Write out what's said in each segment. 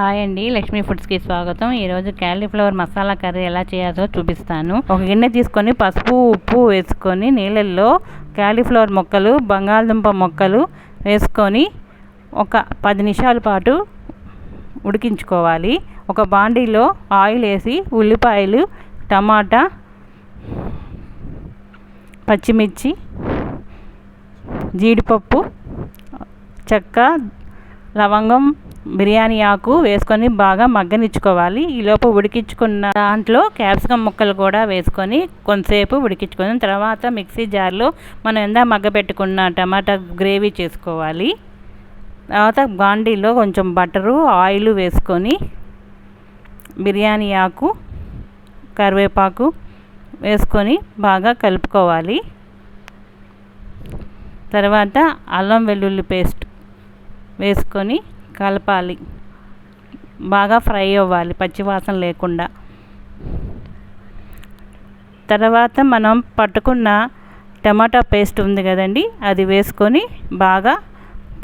Hi అండి లక్ష్మీ ఫుడ్స్కి స్వాగతం. ఈరోజు క్యాలీఫ్లవర్ మసాలా కర్రీ ఎలా చేయాలో చూపిస్తాను. ఒక గిన్నె తీసుకొని పసుపు ఉప్పు వేసుకొని నీళ్ళల్లో క్యాలీఫ్లవర్ మొక్కలు బంగాళదుంప మొక్కలు వేసుకొని ఒక పది నిమిషాల పాటు ఉడికించుకోవాలి. ఒక బాండీలో ఆయిల్ వేసి ఉల్లిపాయలు టమాటా పచ్చిమిర్చి జీడిపప్పు చెక్క లవంగం బిర్యానీ ఆకు వేసుకొని బాగా మగ్గనిచ్చుకోవాలి. ఈలోపు ఉడికించుకున్న దాంట్లో క్యాప్సికమ్ ముక్కలు కూడా వేసుకొని కొంతసేపు ఉడికించుకొని తర్వాత మిక్సీ జార్లో మనం ఎంత మగ్గబెట్టుకున్న టమాటా గ్రేవీ చేసుకోవాలి. తర్వాత బాండీలో కొంచెం బటరు ఆయిల్ వేసుకొని బిర్యానీ ఆకు కరివేపాకు వేసుకొని బాగా కలుపుకోవాలి. తర్వాత అల్లం వెల్లుల్లి పేస్ట్ వేసుకొని కలపాలి. బాగా ఫ్రై అవ్వాలి పచ్చివాసన లేకుండా. తర్వాత మనం పట్టుకున్న టమాటా పేస్ట్ ఉంది కదండి అది వేసుకొని బాగా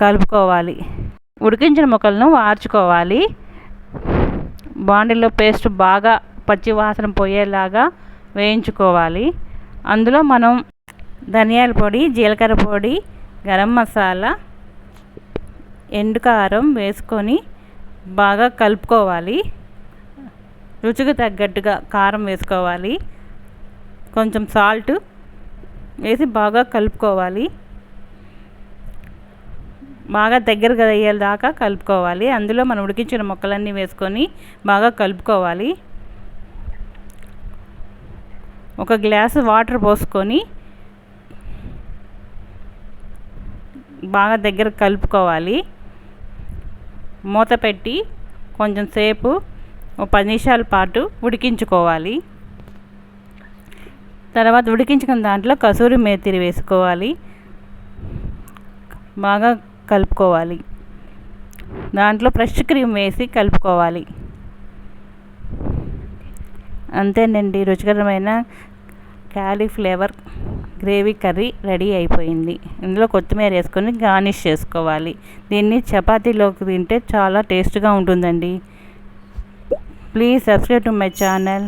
కలుపుకోవాలి. ఉడికించిన ముక్కలను వార్చుకోవాలి. బాండీలో పేస్ట్ బాగా పచ్చి వాసన పోయేలాగా వేయించుకోవాలి. అందులో మనం ధనియాల పొడి జీలకర్ర పొడి గరం మసాలా ఎండు కారం వేసుకొని బాగా కలుపుకోవాలి. రుచికి తగ్గట్టుగా కారం వేసుకోవాలి. కొంచెం సాల్ట్ వేసి బాగా కలుపుకోవాలి. బాగా దగ్గరగా అయ్యేదాకా కలుపుకోవాలి. అందులో మనం ఉడికించిన ముక్కలన్నీ వేసుకొని బాగా కలుపుకోవాలి. ఒక గ్లాసు వాటర్ పోసుకొని బాగా దగ్గర కలుపుకోవాలి. మూత పెట్టి కొంచెం సేపు ఒక పది నిమిషాల పాటు ఉడికించుకోవాలి. తర్వాత ఉడికించుకున్న దాంట్లో కసూరి మేతిరి వేసుకోవాలి. బాగా కలుపుకోవాలి. దాంట్లో ఫ్రెష్ క్రీమ్ వేసి కలుపుకోవాలి. అంతేనండి రుచికరమైన క్యాలీఫ్లేవర్. గ్రేవీ కర్రీ రెడీ అయిపోయింది. ఇందులో కొత్తిమీర వేసుకొని గార్నిష్ చేసుకోవాలి. దీన్ని చపాతీలోకి తింటే చాలా టేస్ట్గా ఉంటుందండి. Please subscribe to my channel.